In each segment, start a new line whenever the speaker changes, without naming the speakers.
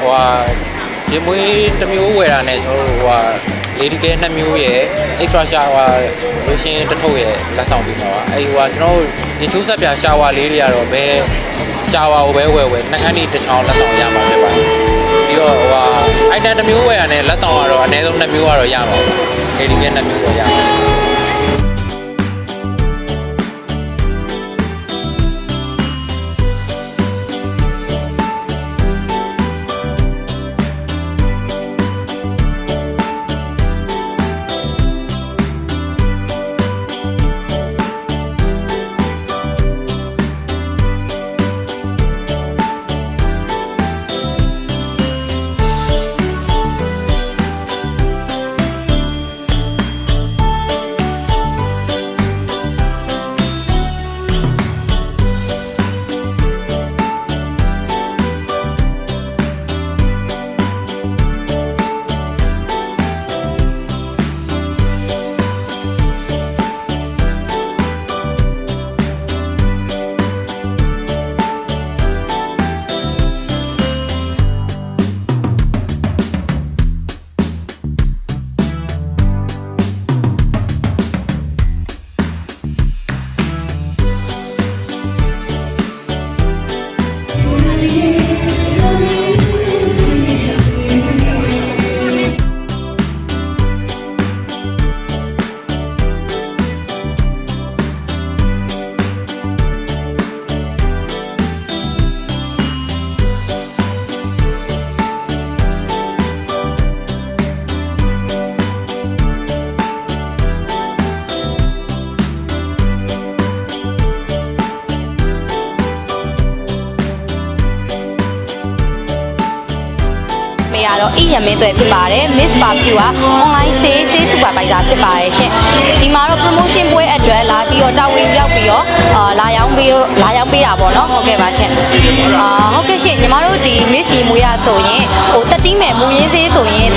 ဟိုဟာရေမွေးတစ်မျိုးဝယ်တာနဲ့ကျွန်တော်တို့ဟိုဟာလေဒီကဲနှစ်မျိုးရဲ့ extra shower lotion တစ်ထုပ်ရဲ့လက်ဆောင်ပေးပါပါအဲဒီဟိုဟာကျွန်တော်တို့ရေချိုးဆက်ပြာ shower လေးတွေကတော့ဘယ် shower ကိုပဲဝယ်ဝယ်နှာခမ်းတစ်ချောင်းလက်ဆောင်ရမှာဖြစ်ပါတယ်ပြီးတော့ဟိုဟာ item တစ်မျိုးဝယ်တာနဲ့လက်ဆောင်ကတော့အနည်းဆုံးနှစ်မျိုးကတော့ရမှာပါလေဒီကဲနှစ်မျိုးတော့ရမှာ
တော့အိရမင်းတွေဖြစ်ပါတယ် Miss Parfu က online sales sales supervisor ဖြစ်ပါတယ်ရှင်ဒီမှာတော့ promotion ပွဲအတွက်လာပြီးတော့တာဝန်ရောက်ပြီးတော့အာလာရောက်ပြီးတော့လာရောက်ပေးတာပေါ့နော်ဟုတ်ကဲ့ပါရှင်အာဟုတ်ကဲ့ရှင်ညီမတို့ဒီ Miss ဒီမွေးရဆိုရင်ဟိုတက်တီးမယ်မူရင်းစေးဆိုရင်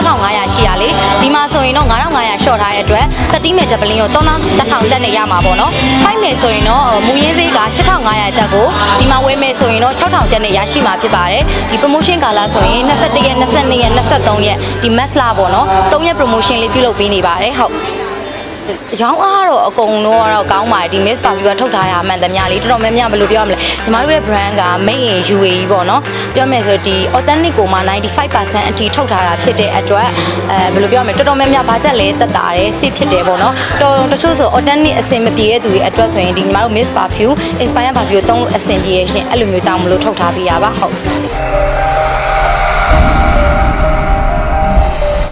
36,500ရှိရလေဒီမှာဆိုရင်တော့9,500 short ထားတဲ့အတွက်တက်တီးမယ်ဂျပလင်းကို3,000တက်နေရမှာပေါ့နော်ဖိုက်မယ်ဆိုရင်တော့မူရင်းစေးက6,500တက်ကိုဒီမှာဝယ်မယ်ဆိုရင်တော့6,000တက်နေရရှိမှာဖြစ်ပါတယ်ဒီ promotion ကာလဆိုရင်21ရက်22ရက်23ရက်ဒီ mass လာပေါ့နော်3ရက် promotion လေးပြုလုပ်ပေးနေပါတယ်ဟုတ် အကြောင်းအားတော့အကုန်လုံးကတော့ကောင်းပါတယ်ဒီ Miss Parview ကထုတ်ထားရမှန်သမျှလေးတော်တော်များများဘယ်လိုပြောရမလဲညီမတို့ရဲ့ brand က made in UAE ပေါ့နော်ပြောမယ်ဆိုဒီ authentic ကိုမှ95%အထိထုတ်ထားတာဖြစ်တဲ့အတွက်အဲဘယ်လိုပြောရမလဲတော်တော်များများဘာချက်လဲတက်တာတယ်စိတ်ဖြစ်တယ်ပေါ့နော်တော်တချို့ဆို authentic အဆင်မပြေတဲ့သူတွေအတွက်ဆိုရင်ဒီညီမတို့ Miss Parview Inspire Parview သုံးလို့အဆင်ပြေရရှင်အဲ့လိုမျိုးတောင်းမလို့ထုတ်ထားပေးရပါဟုတ်